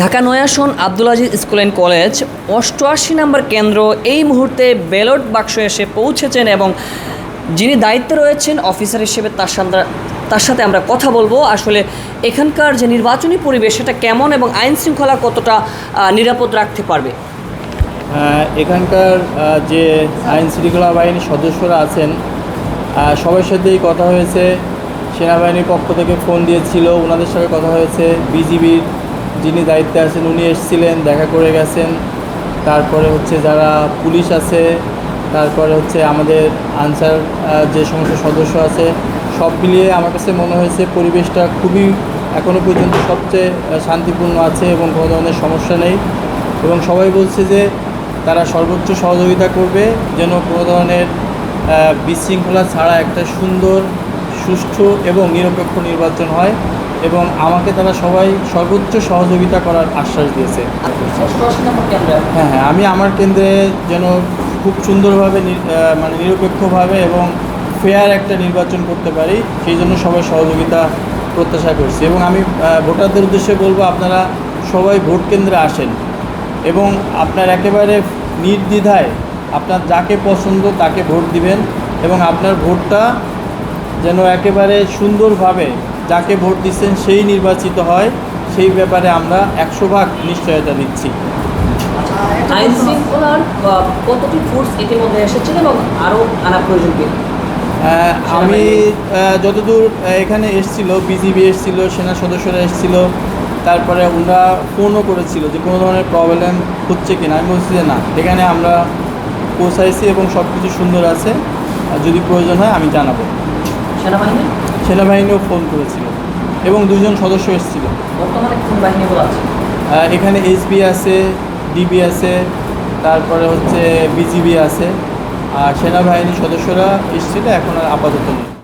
Dhaka নয়াসন Abdul Aziz school and college, অষ্টআশি নম্বর কেন্দ্র, এই মুহূর্তে ব্যালট বাক্স এসে পৌঁছেছেন এবং যিনি দায়িত্বে রয়েছেন, অফিসার হিসেবে তার সাথে তার সাথে আমরা কথা বলব। আসলে এখানকার যে নির্বাচনী পরিবেশ, সেটা কেমন এবং আইন শৃঙ্খলা কতটা নিরাপদ রাখতে পারবে? এখানকার যে আইন শৃঙ্খলা বাহিনীর সদস্যরা আছেন সবার সাথেই কথা হয়েছে। সেনাবাহিনীর পক্ষ থেকে ফোন দিয়েছিল ওনাদের সঙ্গে কথা হয়েছে। বিজিবির যিনি দায়িত্বে আছেন উনি এসেছিলেন, দেখা করে গেছেন। তারপরে হচ্ছে যারা পুলিশ আছে, তারপরে হচ্ছে আমাদের আনসার যে সমস্ত সদস্য আছে, সব মিলিয়ে আমার কাছে মনে হয়েছে পরিবেশটা খুবই এখনও পর্যন্ত সবচেয়ে শান্তিপূর্ণ আছে এবং কোনো ধরনের সমস্যা নেই। এবং সবাই বলছে যে তারা সর্বোচ্চ সহযোগিতা করবে, যেন কোনো ধরনের বিশৃঙ্খলা ছাড়া একটা সুন্দর, সুষ্ঠু এবং নিরপেক্ষ নির্বাচন হয়। এবং আমাকে তারা সবাই সর্বোচ্চ সহযোগিতা করার আশ্বাস দিয়েছে। হ্যাঁ হ্যাঁ আমি আমার কেন্দ্রে যেন খুব সুন্দরভাবে মানে নিরপেক্ষভাবে এবং ফেয়ার একটা নির্বাচন করতে পারি, সেই জন্য সবাই সহযোগিতা প্রত্যাশা করছি। এবং আমি ভোটারদের উদ্দেশ্যে বলব, আপনারা সবাই ভোট কেন্দ্রে আসেন এবং আপনার একেবারে নির্দ্বিধায় আপনার যাকে পছন্দ তাকে ভোট দিবেন এবং আপনার ভোটটা যেন একেবারে সুন্দরভাবে যাকে ভোট দিচ্ছেন সেই নির্বাচিত হয় সেই ব্যাপারে আমরা একশো ভাগ নিশ্চয়তা দিচ্ছি। আইন শৃঙ্খলার কতটি ফোর্স ইতিমধ্যে এসেছেন এবং আরও আনা প্রয়োজন আমি যতদূর এখানে এসছিল বিজিবি এসছিল সেনা সদস্যরা এসছিল তারপরে ওনারা ফোনও করেছিল যে কোনো ধরনের প্রবলেম হচ্ছে কিনা। আমি বলছি যে না এখানে আমরা পৌঁছাইছি এবং সব কিছু সুন্দর আছে আর যদি প্রয়োজন হয় আমি জানাব। সেনাবাহিনী? সেনাবাহিনীও ফোন করেছিল এবং দুজন সদস্য এসেছিল। এখানে এসবি আছে ডিবি আছে তারপরে হচ্ছে বিজিবি আছে আর সেনাবাহিনীর সদস্যরা এসেছিল এখন আর আপাতত নেই।